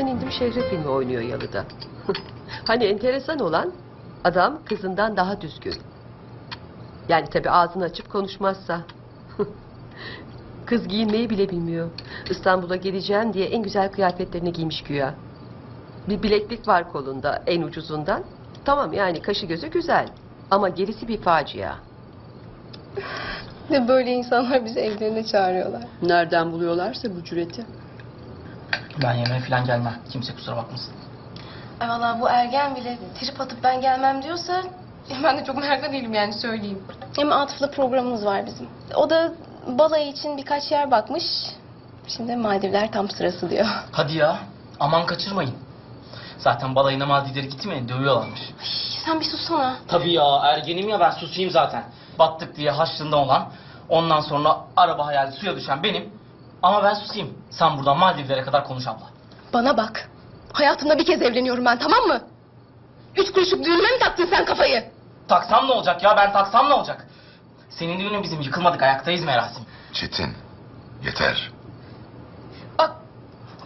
Otobüsten indim şehre filmi oynuyor yalıda. hani enteresan olan adam kızından daha düzgün. Yani tabi ağzını açıp konuşmazsa. Kız giyinmeyi bile bilmiyor. İstanbul'a geleceğim diye en güzel kıyafetlerini giymiş güya. Bir bileklik var kolunda en ucuzundan. Tamam yani kaşı gözü güzel. Ama gerisi bir facia. Ve böyle insanlar bizi evlerine çağırıyorlar. Nereden buluyorlarsa bu cüreti. Ben yemeğe falan gelmem. Kimse kusura bakmasın. Ay valla bu ergen bile trip atıp ben gelmem diyorsa ben de çok meraklı değilim yani söyleyeyim. Hem Atıf'la programımız var bizim. O da balayı için birkaç yer bakmış. Şimdi Maldivler tam sırası diyor. Hadi ya. Aman kaçırmayın. Zaten balayına Maldivlere gitmeyin dövüyorlarmış. Sen bir sussana. Tabii ya ergenim ya ben susayım zaten. Battık diye haşlığında olan. Ondan sonra araba hayali suya düşen benim. Ama ben susayım. Sen buradan Maldivlere kadar konuş abla. Bana bak. Hayatımda bir kez evleniyorum ben tamam mı? Üç kuruşluk düğünüme mi taktın sen kafayı? Taksam ne olacak ya ben taksam ne olacak? Senin düğünün bizim yıkılmadık ayaktayız merasim. Çetin, yeter. Bak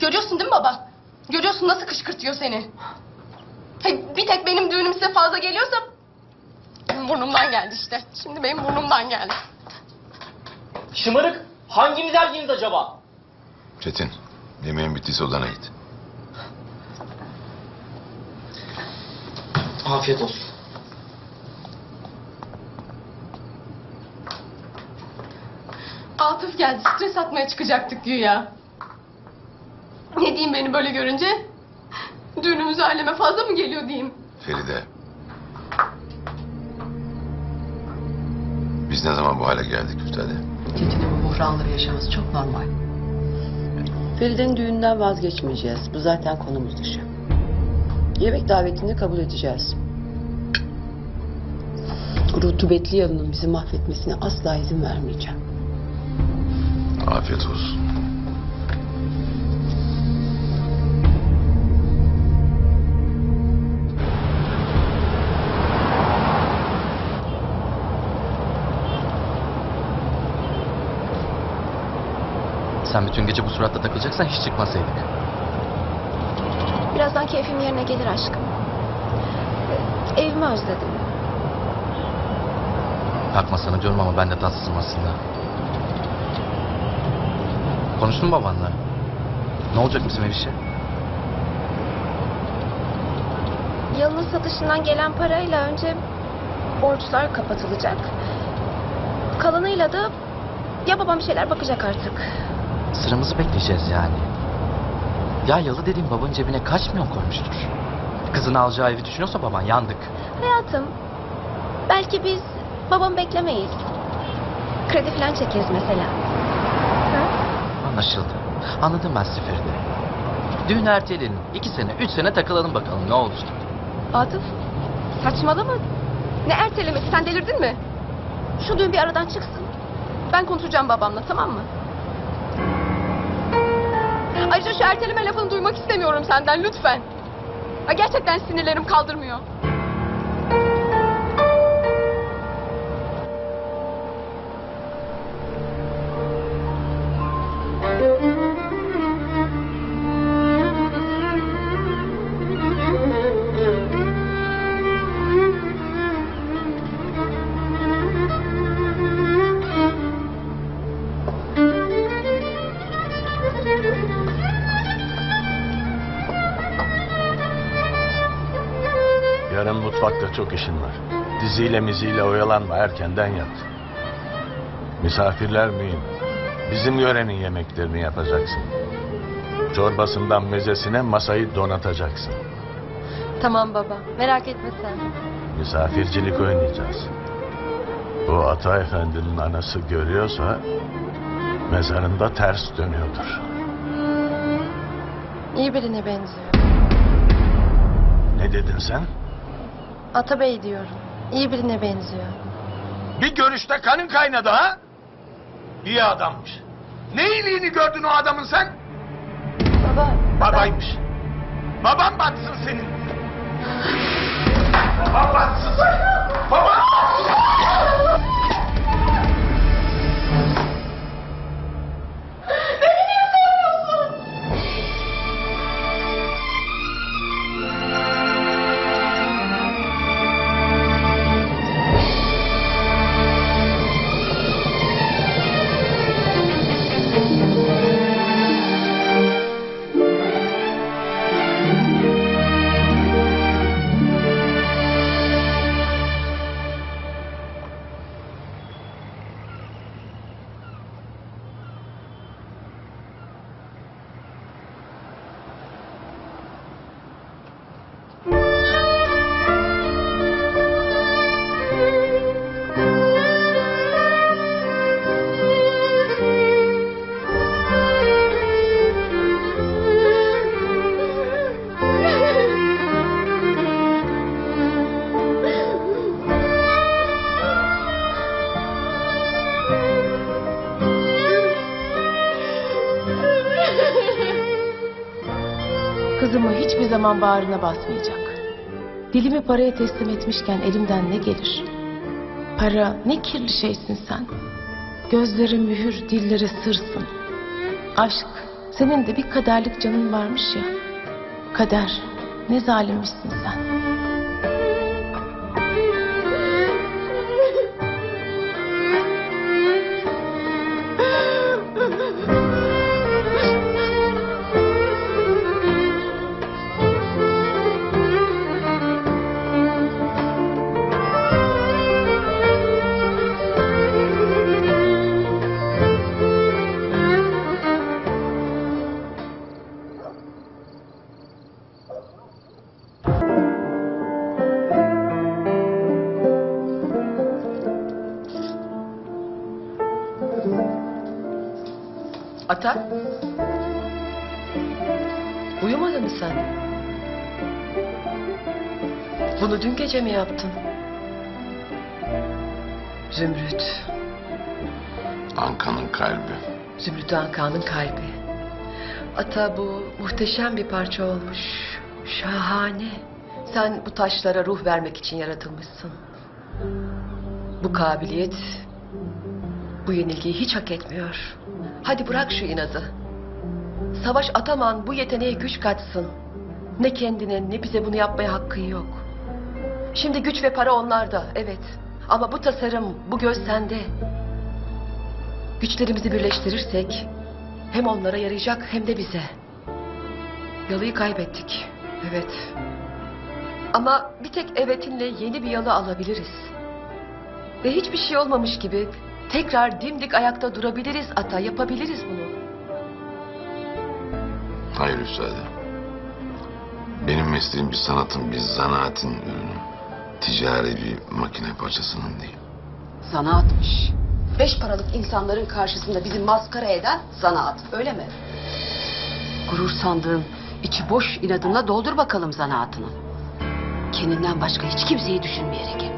görüyorsun değil mi baba? Görüyorsun nasıl kışkırtıyor seni. Bir tek benim düğünüm size fazla geliyorsa benim burnumdan geldi işte. Şimdi benim burnumdan geldi. Şımarık hangimiz ergeniz acaba? Çetin, yemeğin bittiyse odana git. Afiyet olsun. Atıf geldi stres atmaya çıkacaktık güya. Ne diyeyim beni böyle görünce? Düğünümüz aileme fazla mı geliyor diyeyim. Feride. Biz ne zaman bu hale geldik Üftade? Bu buhranları yaşaması çok normal. Feride'nin düğünden vazgeçmeyeceğiz. Bu zaten konumuz dışı. Yemek davetini kabul edeceğiz. Rutubetli yalının bizi mahvetmesine asla izin vermeyeceğim. Afiyet olsun. Sen bütün gece bu suratla takılacaksan hiç çıkmasaydık. Birazdan keyfim yerine gelir aşkım. Ee, Evimi özledim. Bakma sana diyorum ama ben de tatsızım aslında. Konuştun mu babanla? Ne olacak bizim ev işi? Yalının satışından gelen parayla önce borçlar kapatılacak. Kalanıyla da ya babam bir şeyler bakacak artık. Sıramızı bekleyeceğiz yani. Ya yalı dediğim babanın cebine kaç milyon koymuştur? Kızını alacağı evi düşünüyorsa baban yandık. Hayatım, belki biz babamı beklemeyiz. Kredi falan çekeriz mesela. Anlaşıldı. Anladım ben sizi Feride. Düğün erteleyelim. İki sene, üç sene takılalım bakalım ne olacak. Atıf saçmalama. Ne ertelemesi sen delirdin mi? Şu düğün bir aradan çıksın. Ben konuşacağım babamla tamam mı? Ayrıca şu erteleme lafını duymak istemiyorum senden lütfen. Ha, gerçekten sinirlerim kaldırmıyor. Yarın mutfakta çok işin var. Diziyle miziyle oyalanma erkenden yat. Misafirler mühim. Bizim yörenin yemeklerini yapacaksın. Çorbasından mezesine masayı donatacaksın. Tamam baba merak etme sen. Misafircilik oynayacağız. Bu Ata Efendi'nin anası görüyorsa mezarında ters dönüyordur. İyi birine benziyor. Ne dedin sen? Atabey diyorum. İyi birine benziyor. Bir görüşte kanın kaynadı ha? İyi adammış. Ne iyiliğini gördün o adamın sen? Baba Babaymış. Baban batsın senin. Baban batsın kızımı hiçbir zaman bağrına basmayacak. Dilimi paraya teslim etmişken elimden ne gelir? Para ne kirli şeysin sen. Gözleri mühür, dilleri sırsın. Aşk, senin de bir kaderlik canın varmış ya. Kader, ne zalimmişsin sen. Ata? Uyumadın mı sen? Bunu dün gece mi yaptın? Zümrüt. Anka'nın kalbi. Zümrüt Ankan'ın kalbi. Ata bu muhteşem bir parça olmuş. Şahane. Sen bu taşlara ruh vermek için yaratılmışsın. Bu kabiliyet bu yenilgiyi hiç hak etmiyor. Hadi bırak şu inadı. Savaş Ataman bu yeteneğe güç katsın. Ne kendine ne bize bunu yapmaya hakkın yok. Şimdi güç ve para onlarda evet. Ama bu tasarım, bu göz sende. Güçlerimizi birleştirirsek hem onlara yarayacak hem de bize. Yalıyı kaybettik. Evet. Ama bir tek evetinle yeni bir yalı alabiliriz. Ve hiçbir şey olmamış gibi tekrar dimdik ayakta durabiliriz ata, yapabiliriz bunu. Hayır üstade. Benim mesleğim bir sanatın, bir zanaatin ürünü. Ticari bir makine parçasının değil. Zanaatmış. Beş paralık insanların karşısında bizi maskara eden zanaat. Öyle mi? Gurur sandığın içi boş inadınla doldur bakalım zanaatını. Kendinden başka hiç kimseyi düşünmeyerek.